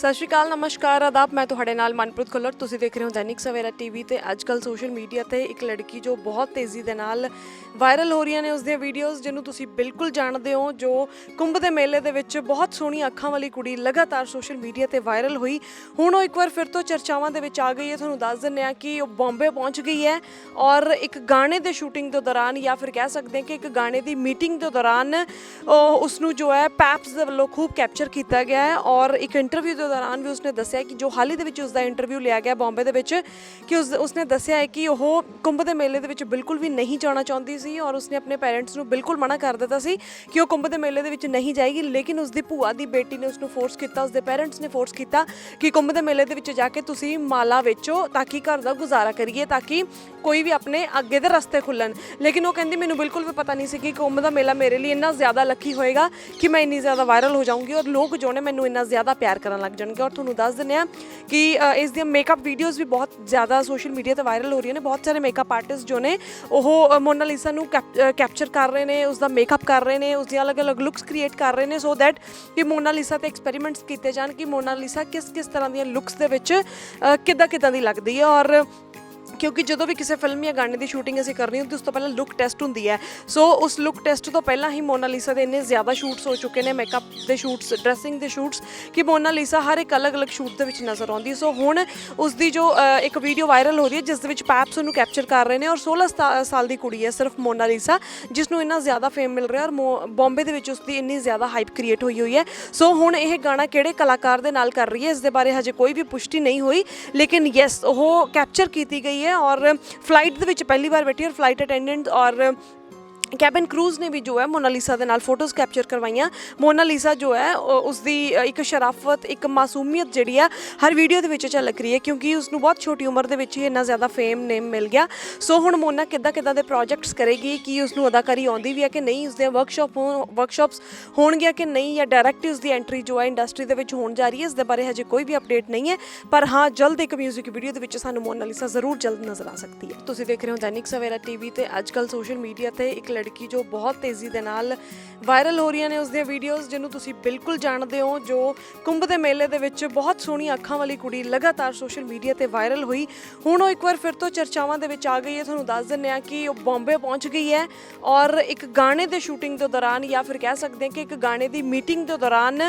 ਸਤਿ ਸ਼੍ਰੀ ਅਕਾਲ, ਨਮਸਕਾਰ, ਆਦਾਬ। ਮੈਂ ਤੁਹਾਡੇ ਨਾਲ ਮਨਪ੍ਰੀਤ ਖੁੱਲਰ। ਤੁਸੀਂ ਦੇਖ ਰਹੇ ਹੋ ਦੈਨਿਕ ਸਵੇਰਾ ਟੀਵੀ ਤੇ ਅੱਜ ਅੱਜਕੱਲ ਸੋਸ਼ਲ ਮੀਡੀਆ ਤੇ ਇੱਕ ਲੜਕੀ ਜੋ ਬਹੁਤ ਤੇਜ਼ੀ ਦੇ ਨਾਲ ਵਾਇਰਲ ਹੋ ਰਹੀਆਂ ਨੇ ਉਸ ਦੀਆਂ ਵੀਡੀਓਜ਼, ਜਿਹਨੂੰ ਤੁਸੀਂ ਬਿਲਕੁਲ ਜਾਣਦੇ ਹੋ, ਜੋ ਕੁੰਭ ਦੇ ਮੇਲੇ ਦੇ ਵਿੱਚ ਬਹੁਤ ਸੋਹਣੀ ਅੱਖਾਂ ਵਾਲੀ ਕੁੜੀ ਲਗਾਤਾਰ ਸੋਸ਼ਲ ਮੀਡੀਆ ਤੇ ਵਾਇਰਲ ਹੋਈ। ਹੁਣ ਉਹ ਇੱਕ ਵਾਰ ਫਿਰ ਤੋਂ ਚਰਚਾਵਾਂ ਦੇ ਵਿੱਚ ਆ ਗਈ ਹੈ। ਤੁਹਾਨੂੰ ਦੱਸ ਦਿੰਦੇ ਆ ਕਿ ਉਹ ਬੰਬੇ ਪਹੁੰਚ ਗਈ ਹੈ ਔਰ ਇੱਕ ਗਾਣੇ ਦੇ ਸ਼ੂਟਿੰਗ ਦੇ ਦੌਰਾਨ ਜਾਂ ਫਿਰ ਕਹਿ ਸਕਦੇ ਹਾਂ ਕਿ ਇੱਕ ਗਾਣੇ ਦੀ ਮੀਟਿੰਗ ਦੇ ਦੌਰਾਨ ਉਸ ਨੂੰ ਜੋ ਹੈ ਪੈਪਸ ਦੇ ਵੱਲੋਂ ਖੂਬ ਕੈਪਚਰ ਕੀਤਾ ਗਿਆ ਹੈ ਔਰ ਇੱਕ ਇੰਟਰਵਿਊ ਦੇ ਦੌਰਾਨ ਵੀ ਉਸਨੇ ਦੱਸਿਆ ਕਿ ਜੋ ਹਾਲ ਹੀ ਦੇ ਵਿੱਚ ਉਸਦਾ ਇੰਟਰਵਿਊ ਲਿਆ ਗਿਆ ਬੰਬੇ ਦੇ ਵਿੱਚ, ਕਿ ਉਸ, ਉਸਨੇ ਦੱਸਿਆ ਹੈ ਕਿ ਉਹ ਕੁੰਭ ਦੇ ਮੇਲੇ ਦੇ ਵਿੱਚ ਬਿਲਕੁਲ ਵੀ ਨਹੀਂ ਜਾਣਾ ਚਾਹੁੰਦੀ ਸੀ ਔਰ ਉਸਨੇ ਆਪਣੇ ਪੇਰੈਂਟਸ ਨੂੰ ਬਿਲਕੁਲ ਮਨਾ ਕਰ ਦਿੱਤਾ ਸੀ ਕਿ ਉਹ ਕੁੰਭ ਦੇ ਮੇਲੇ ਦੇ ਵਿੱਚ ਨਹੀਂ ਜਾਏਗੀ, ਲੇਕਿਨ ਉਸਦੀ ਭੂਆ ਦੀ ਬੇਟੀ ਨੇ ਉਸਨੂੰ ਫੋਰਸ ਕੀਤਾ, ਉਸਦੇ ਪੇਰੈਂਟਸ ਨੇ ਫੋਰਸ ਕੀਤਾ ਕਿ ਕੁੰਭ ਦੇ ਮੇਲੇ ਦੇ ਵਿੱਚ ਜਾ ਕੇ ਤੁਸੀਂ ਮਾਲਾ ਵੇਚੋ ਤਾਂ ਕਿ ਘਰ ਦਾ ਗੁਜ਼ਾਰਾ ਕਰੀਏ ਤਾਂ ਕਿ ਕੋਈ ਵੀ ਆਪਣੇ ਅੱਗੇ ਦੇ ਰਸਤੇ ਖੁੱਲਣ। ਲੇਕਿਨ ਉਹ ਕਹਿੰਦੀ, ਮੈਨੂੰ ਬਿਲਕੁਲ ਵੀ ਪਤਾ ਨਹੀਂ ਸੀ ਕਿ ਕੁੰਭ ਦਾ ਮੇਲਾ ਮੇਰੇ ਲਈ ਇੰਨਾ ਜ਼ਿਆਦਾ ਲੱਕੀ ਹੋਏਗਾ ਕਿ ਮੈਂ ਇੰਨੀ ਜ਼ਿਆਦਾ ਵਾਇਰਲ ਹੋ ਜਾਊਂਗੀ ਔਰ ਲੋਕ ਜੋ ਨੇ ਮੈਨੂੰ ਇੰਨਾ ਜ਼ਿਆਦਾ ਪਿਆਰ ਕਰਨ ਲੱਗ ਜਾਣਗੇ ਔਰ ਤੁਹਾਨੂੰ ਦੱਸ ਦਿੰਦੇ ਆ ਕਿ ਇਸ ਦੀਆਂ ਮੇਕਅਪ ਵੀਡੀਓਜ਼ ਵੀ ਬਹੁਤ ਜ਼ਿਆਦਾ ਸੋਸ਼ਲ ਮੀਡੀਆ ਤੇ ਵਾਇਰਲ ਹੋ ਰਹੀਆਂ ਨੇ, ਬਹੁਤ ਸਾਰੇ ਮੇਕਅਪ ਆਰਟਿਸਟ ਜੋ ਨੇ, ਉਹ ਮੋਨਾਲੀਸਾ ਨੂੰ ਕੈਪਚਰ ਕਰ ਰਹੇ ਨੇ ਉਸ ਦਾ ਮੇਕਅਪ ਕਰ ਰਹੇ ਨੇ ਉਸ ਦੀਆਂ ਅਲੱਗ-ਅਲੱਗ ਲੁੱਕਸ ਕ੍ਰੀਏਟ ਕਰ ਰਹੇ ਨੇ ਸੋ ਦੈਟ ਕਿ ਮੋਨਾਲੀਸਾ ਤੇ ਐਕਸਪੈਰੀਮੈਂਟਸ ਕੀਤੇ ਜਾਣ ਕਿ ਮੋਨਾਲੀਸਾ ਕਿਸ ਕਿਸ ਤਰ੍ਹਾਂ ਦੀਆਂ ਲੁੱਕਸ ਦੇ ਵਿੱਚ ਕਿੱਦਾਂ ਕਿੱਦਾਂ ਦੀ ਲੱਗਦੀ ਹੈ ਔਰ ਕਿਉਂਕਿ ਜਦੋਂ ਵੀ ਕਿਸੇ ਫਿਲਮ ਜਾਂ ਗਾਣੇ ਦੀ ਸ਼ੂਟਿੰਗ ਅਸੀਂ ਕਰਨੀ ਹੁੰਦੀ, ਉਸ ਤੋਂ ਪਹਿਲਾਂ ਲੁੱਕ ਟੈਸਟ ਹੁੰਦੀ ਹੈ। ਸੋ ਉਸ ਲੁੱਕ ਟੈਸਟ ਤੋਂ ਪਹਿਲਾਂ ਹੀ ਮੋਨਾਲੀਸਾ ਦੇ ਇੰਨੇ ਜ਼ਿਆਦਾ ਸ਼ੂਟਸ ਹੋ ਚੁੱਕੇ ਨੇ ਮੇਕਅਪ ਦੇ ਸ਼ੂਟਸ ਡਰੈਸਿੰਗ ਦੇ ਸ਼ੂਟਸ ਕਿ ਮੋਨਾਲੀਸਾ ਹਰ ਇੱਕ ਅਲੱਗ-ਅਲੱਗ ਸ਼ੂਟ ਦੇ ਵਿੱਚ ਨਜ਼ਰ ਆਉਂਦੀ ਸੋ ਹੁਣ ਉਸ ਦੀ ਜੋ ਇੱਕ ਵੀਡੀਓ ਵਾਇਰਲ ਹੋ ਰਹੀ ਹੈ, ਜਿਸ ਦੇ ਵਿੱਚ ਪੈਪਸ ਉਹਨੂੰ ਕੈਪਚਰ ਕਰ ਰਹੇ ਨੇ ਔਰ 16 ਸਾਲ ਦੀ ਕੁੜੀ ਹੈ ਸਿਰਫ ਮੋਨਾਲੀਸਾ ਜਿਸ ਨੂੰ ਇੰਨਾ ਜ਼ਿਆਦਾ ਫੇਮ ਮਿਲ ਰਿਹਾ ਔਰ ਮੋ- ਬੰਬੇ ਦੇ ਵਿੱਚ ਉਸ ਦੀ ਇੰਨੀ ਜ਼ਿਆਦਾ ਹਾਈਪ ਕ੍ਰੀਏਟ ਹੋਈ ਹੋਈ ਹੈ। ਸੋ ਹੁਣ ਇਹ ਗਾਣਾ ਕਿਹੜੇ ਕਲਾਕਾਰ ਦੇ ਨਾਲ ਕਰ ਰਹੀ ਹੈ, ਇਸ ਦੇ ਬਾਰੇ ਹਜੇ ਕੋਈ ਵੀ ਪੁਸ਼ਟੀ ਨਹੀਂ ਹੋਈ, ਲੇਕਿਨ ਯੈਸ ਉਹ ਕੈਪਚਰ ਕੀਤੀ ਗਈ ਹੈ ਔਰ ਫਲਾਈਟ ਦੇ ਵਿੱਚ ਪਹਿਲੀ ਵਾਰ ਬੈਠੀ ਔਰ ਫਲਾਈਟ ਅਟੈਂਡੈਂਟ ਔਰ ਕੈਬਨ ਕਰੂਜ਼ ਨੇ ਵੀ ਜੋ ਹੈ ਮੋਨਾਲੀਸਾ ਦੇ ਨਾਲ ਫੋਟੋਜ਼ ਕੈਪਚਰ ਕਰਵਾਈਆਂ। ਮੋਨਾਲੀਸਾ ਜੋ ਹੈ ਉਹ- ਉਸ ਦੀ ਇੱਕ ਸ਼ਰਾਫਤ, ਇੱਕ ਮਾਸੂਮੀਅਤ ਜਿਹੜੀ ਆ, ਹਰ ਵੀਡੀਓ ਦੇ ਵਿੱਚ ਝਲਕ ਰਹੀ ਹੈ ਕਿਉਂਕਿ ਉਸ ਨੂੰ ਬਹੁਤ ਛੋਟੀ ਉਮਰ ਦੇ ਵਿੱਚ ਹੀ ਇੰਨਾ ਜ਼ਿਆਦਾ ਫੇਮ ਨੇਮ ਮਿਲ ਗਿਆ। ਸੋ ਹੁਣ ਮੋਨਾ ਕਿੱਦਾਂ ਕਿੱਦਾਂ ਦੇ ਪ੍ਰੋਜੈਕਟਸ ਕਰੇਗੀ, ਕੀ ਉਸ ਨੂੰ ਅਦਾਕਾਰੀ ਆਉਂਦੀ ਵੀ ਹੈ ਕਿ ਨਹੀਂ ਉਸ ਦੇ ਵਰਕਸ਼ਾਪ ਵਰਕਸ਼ਾਪਸ ਹੋਣਗੀਆਂ ਕਿ ਨਹੀਂ ਜਾਂ ਡਾਇਰੈਕਟ ਉਸ ਦੀ ਐਂਟਰੀ ਜੋ ਹੈ ਇੰਡਸਟਰੀ ਦੇ ਵਿੱਚ ਹੋਣ ਜਾ ਰਹੀ ਹੈ, ਇਸ ਦੇ ਬਾਰੇ ਹਜੇ ਕੋਈ ਵੀ ਅਪਡੇਟ ਨਹੀਂ ਹੈ। ਪਰ ਹਾਂ, ਜਲਦ ਇੱਕ ਮਿਊਜ਼ਿਕ ਵੀਡੀਓ ਦੇ ਵਿੱਚ ਸਾਨੂੰ ਮੋਨਾਲੀਸਾ ਜ਼ਰੂਰ ਜਲਦ ਨਜ਼ਰ ਆ ਸਕਦੀ ਹੈ। ਤੁਸੀਂ ਦੇਖ ਰਹੇ ਹੋ ਦੈਨਿਕ ਸਵੇਰਾ ਟੀਵੀ ਤੇ ਅੱਜਕੱਲ ਸੋਸ਼ਲ ਮੀਡੀਆ ਤੇ ਇੱਕ ਲੜਕੀ ਜੋ ਬਹੁਤ ਤੇਜ਼ੀ ਦੇ ਨਾਲ ਵਾਇਰਲ ਹੋ ਰਹੀਆਂ ਨੇ ਉਸ ਦੀਆਂ ਵੀਡੀਓਜ਼ ਜਿਹਨੂੰ ਤੁਸੀਂ ਬਿਲਕੁਲ ਜਾਣਦੇ ਹੋ, ਜੋ ਕੁੰਭ ਦੇ ਮੇਲੇ ਦੇ ਵਿੱਚ ਬਹੁਤ ਸੋਹਣੀ ਅੱਖਾਂ ਵਾਲੀ ਕੁੜੀ ਲਗਾਤਾਰ ਸੋਸ਼ਲ ਮੀਡੀਆ ਤੇ ਵਾਇਰਲ ਹੋਈ। ਹੁਣ ਉਹ ਇੱਕ ਵਾਰ ਫਿਰ ਤੋਂ ਚਰਚਾਵਾਂ ਦੇ ਵਿੱਚ ਆ ਗਈ ਹੈ। ਤੁਹਾਨੂੰ ਦੱਸ ਦਿੰਦੇ ਆ ਕਿ ਉਹ ਬੰਬੇ ਪਹੁੰਚ ਗਈ ਹੈ ਔਰ ਇੱਕ ਗਾਣੇ ਦੇ ਸ਼ੂਟਿੰਗ ਦੇ ਦੌਰਾਨ ਜਾਂ ਫਿਰ ਕਹਿ ਸਕਦੇ ਹਾਂ ਕਿ ਇੱਕ ਗਾਣੇ ਦੀ ਮੀਟਿੰਗ ਦੇ ਦੌਰਾਨ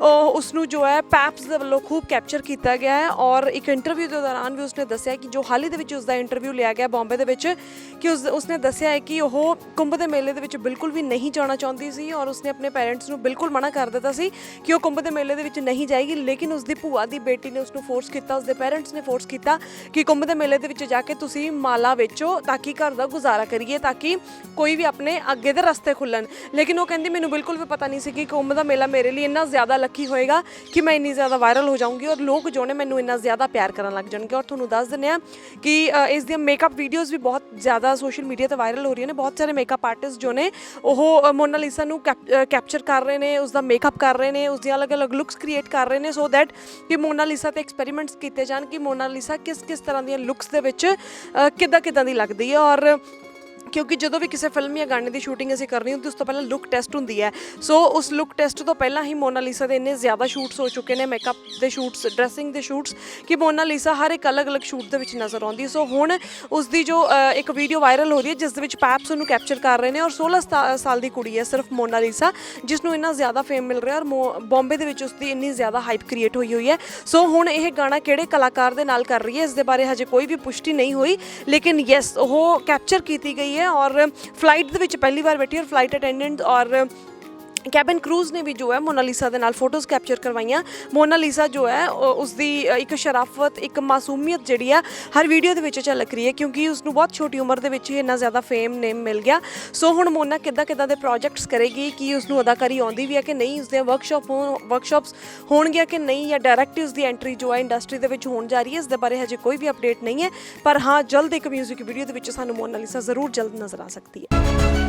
ਉਹ ਉਸ ਨੂੰ ਜੋ ਹੈ ਪੈਪਸ ਦੇ ਵੱਲੋਂ ਖੂਬ ਕੈਪਚਰ ਕੀਤਾ ਗਿਆ ਹੈ ਔਰ ਇੱਕ ਇੰਟਰਵਿਊ ਦੇ ਦੌਰਾਨ ਵੀ ਉਸਨੇ ਦੱਸਿਆ ਕਿ ਜੋ ਹਾਲ ਹੀ ਦੇ ਵਿੱਚ ਉਸਦਾ ਇੰਟਰਵਿਊ ਲਿਆ ਗਿਆ ਬੰਬੇ ਦੇ ਵਿੱਚ, ਕਿ ਉਸ ਉਸਨੇ ਦੱਸਿਆ ਹੈ ਕਿ ਉਹ ਕੁੰਭ ਦੇ ਮੇਲੇ ਦੇ ਵਿੱਚ ਬਿਲਕੁਲ ਵੀ ਨਹੀਂ ਜਾਣਾ ਚਾਹੁੰਦੀ ਸੀ ਔਰ ਉਸਨੇ ਆਪਣੇ ਪੇਰੈਂਟਸ ਨੂੰ ਬਿਲਕੁਲ ਮਨਾ ਕਰ ਦਿੱਤਾ ਸੀ ਕਿ ਉਹ ਕੁੰਭ ਦੇ ਮੇਲੇ ਦੇ ਵਿੱਚ ਨਹੀਂ ਜਾਏਗੀ, ਲੇਕਿਨ ਉਸਦੀ ਭੂਆ ਦੀ ਬੇਟੀ ਨੇ ਉਸਨੂੰ ਫੋਰਸ ਕੀਤਾ, ਉਸਦੇ ਪੇਰੈਂਟਸ ਨੇ ਫੋਰਸ ਕੀਤਾ ਕਿ ਕੁੰਭ ਦੇ ਮੇਲੇ ਦੇ ਵਿੱਚ ਜਾ ਕੇ ਤੁਸੀਂ ਮਾਲਾ ਵੇਚੋ ਤਾਂ ਕਿ ਘਰ ਦਾ ਗੁਜ਼ਾਰਾ ਕਰੀਏ, ਤਾਂ ਕਿ ਕੋਈ ਵੀ ਆਪਣੇ ਅੱਗੇ ਦੇ ਰਸਤੇ ਖੁੱਲਣ। ਲੇਕਿਨ ਉਹ ਕਹਿੰਦੀ, ਮੈਨੂੰ ਬਿਲਕੁਲ ਵੀ ਪਤਾ ਨਹੀਂ ਸੀ ਕਿ ਕੁੰਭ ਦਾ ਮੇਲਾ ਮੇਰੇ ਲਈ ਇੰਨਾ ਜ਼ਿਆਦਾ ਲੱਕੀ ਹੋਏਗਾ ਕਿ ਮੈਂ ਇੰਨੀ ਜ਼ਿਆਦਾ ਵਾਇਰਲ ਹੋ ਜਾਊਂਗੀ ਔਰ ਲੋਕ ਜੋ ਨੇ ਮੈਨੂੰ ਇੰਨਾ ਜ਼ਿਆਦਾ ਪਿਆਰ ਕਰਨ ਲੱਗ ਜਾਣਗੇ। ਔਰ ਤੁਹਾਨੂੰ ਦੱਸ ਦਿੰਦੇ ਆ ਕਿ ਇਸ ਦੀਆਂ ਮੇਕਅਪ ਵੀਡੀਓਜ਼ ਵੀ ਬਹੁਤ ਜ਼ਿਆਦਾ ਸੋਸ਼ਲ ਮੀਡੀਆ ਤੇ ਵਾਇਰਲ ਹੋ ਰਹੀਆਂ ਨੇ, ਬਹੁਤ ਸਾਰੇ ਮੇਕਅਪ ਆਰਟਿਸਟ ਜੋ ਨੇ, ਉਹ ਮੋਨਾਲੀਸਾ ਨੂੰ ਕੈਪਚਰ ਕਰ ਰਹੇ ਨੇ ਉਸ ਦਾ ਮੇਕਅਪ ਕਰ ਰਹੇ ਨੇ ਉਸ ਦੀਆਂ ਅਲੱਗ-ਅਲੱਗ ਲੁੱਕਸ ਕ੍ਰੀਏਟ ਕਰ ਰਹੇ ਨੇ ਸੋ ਦੈਟ ਕਿ ਮੋਨਾਲੀਸਾ ਤੇ ਐਕਸਪੈਰੀਮੈਂਟਸ ਕੀਤੇ ਜਾਣ ਕਿ ਮੋਨਾਲੀਸਾ ਕਿਸ ਕਿਸ ਤਰ੍ਹਾਂ ਦੀਆਂ ਲੁੱਕਸ ਦੇ ਵਿੱਚ ਕਿੱਦਾਂ ਕਿੱਦਾਂ ਦੀ ਲੱਗਦੀ ਹੈ ਔਰ ਕਿਉਂਕਿ ਜਦੋਂ ਵੀ ਕਿਸੇ ਫਿਲਮ ਜਾਂ ਗਾਣੇ ਦੀ ਸ਼ੂਟਿੰਗ ਅਸੀਂ ਕਰਨੀ ਹੁੰਦੀ, ਉਸ ਤੋਂ ਪਹਿਲਾਂ ਲੁੱਕ ਟੈਸਟ ਹੁੰਦੀ ਹੈ। ਸੋ ਉਸ ਲੁੱਕ ਟੈਸਟ ਤੋਂ ਪਹਿਲਾਂ ਹੀ ਮੋਨਾਲੀਸਾ ਦੇ ਇੰਨੇ ਜ਼ਿਆਦਾ ਸ਼ੂਟਸ ਹੋ ਚੁੱਕੇ ਨੇ ਮੇਕਅਪ ਦੇ ਸ਼ੂਟਸ ਡਰੈਸਿੰਗ ਦੇ ਸ਼ੂਟਸ ਕਿ ਮੋਨਾਲੀਸਾ ਹਰ ਇੱਕ ਅਲੱਗ-ਅਲੱਗ ਸ਼ੂਟ ਦੇ ਵਿੱਚ ਨਜ਼ਰ ਆਉਂਦੀ ਸੋ ਹੁਣ ਉਸ ਦੀ ਜੋ ਇੱਕ ਵੀਡੀਓ ਵਾਇਰਲ ਹੋ ਰਹੀ ਹੈ, ਜਿਸ ਦੇ ਵਿੱਚ ਪੈਪਸ ਉਹਨੂੰ ਕੈਪਚਰ ਕਰ ਰਹੇ ਨੇ ਔਰ 16 ਸਾਲ ਦੀ ਕੁੜੀ ਹੈ, ਸਿਰਫ ਮੋਨਾਲੀਸਾ ਜਿਸ ਨੂੰ ਇੰਨਾ ਜ਼ਿਆਦਾ ਫੇਮ ਮਿਲ ਰਿਹਾ ਔਰ ਮੋ- ਬੰਬੇ ਦੇ ਵਿੱਚ ਉਸ ਦੀ ਇੰਨੀ ਜ਼ਿਆਦਾ ਹਾਈਪ ਕ੍ਰੀਏਟ ਹੋਈ ਹੋਈ ਹੈ। ਸੋ ਹੁਣ ਇਹ ਗਾਣਾ ਕਿਹੜੇ ਕਲਾਕਾਰ ਦੇ ਨਾਲ ਕਰ ਰਹੀ ਹੈ, ਇਸ ਦੇ ਬਾਰੇ ਹਜੇ ਕੋਈ ਵੀ ਪੁਸ਼ਟੀ ਨਹੀਂ ਹੋਈ, ਲੇਕਿਨ ਯੈਸ ਉਹ ਕੈਪਚਰ ਕੀਤੀ ਗਈ ਹੈ ਔਰ ਫਲਾਈਟ ਦੇ ਵਿੱਚ ਪਹਿਲੀ ਵਾਰ ਬੈਠੀ ਔਰ ਫਲਾਈਟ ਅਟੈਂਡੈਂਟ ਔਰ ਕੈਬਨ ਕਰੂਜ਼ ਨੇ ਵੀ ਜੋ ਹੈ ਮੋਨਾਲੀਸਾ ਦੇ ਨਾਲ ਫੋਟੋਜ਼ ਕੈਪਚਰ ਕਰਵਾਈਆਂ। ਮੋਨਾਲੀਸਾ ਜੋ ਹੈ ਉਹ- ਉਸ ਦੀ ਇੱਕ ਸ਼ਰਾਫਤ, ਇੱਕ ਮਾਸੂਮੀਅਤ ਜਿਹੜੀ ਆ, ਹਰ ਵੀਡੀਓ ਦੇ ਵਿੱਚ ਝਲਕ ਰਹੀ ਹੈ ਕਿਉਂਕਿ ਉਸ ਨੂੰ ਬਹੁਤ ਛੋਟੀ ਉਮਰ ਦੇ ਵਿੱਚ ਹੀ ਇੰਨਾ ਜ਼ਿਆਦਾ ਫੇਮ ਨੇਮ ਮਿਲ ਗਿਆ। ਸੋ ਹੁਣ ਮੋਨਾ ਕਿੱਦਾਂ ਕਿੱਦਾਂ ਦੇ ਪ੍ਰੋਜੈਕਟਸ ਕਰੇਗੀ, ਕੀ ਉਸ ਨੂੰ ਅਦਾਕਾਰੀ ਆਉਂਦੀ ਵੀ ਹੈ ਕਿ ਨਹੀਂ? ਉਸ ਦੇ ਵਰਕਸ਼ਾਪ ਵਰਕਸ਼ਾਪਸ ਹੋਣਗੀਆਂ ਕਿ ਨਹੀਂ? ਜਾਂ ਡਾਇਰੈਕਟ ਉਸ ਦੀ ਐਂਟਰੀ ਜੋ ਹੈ ਇੰਡਸਟਰੀ ਦੇ ਵਿੱਚ ਹੋਣ ਜਾ ਰਹੀ ਹੈ, ਇਸ ਦੇ ਬਾਰੇ ਹਜੇ ਕੋਈ ਵੀ ਅਪਡੇਟ ਨਹੀਂ ਹੈ। ਪਰ ਹਾਂ, ਜਲਦ ਇੱਕ ਮਿਊਜ਼ਿਕ ਵੀਡੀਓ ਦੇ ਵਿੱਚ ਸਾਨੂੰ ਮੋਨਾਲੀਸਾ ਜ਼ਰੂਰ ਜਲਦ ਨਜ਼ਰ ਆ ਸਕਦੀ ਹੈ।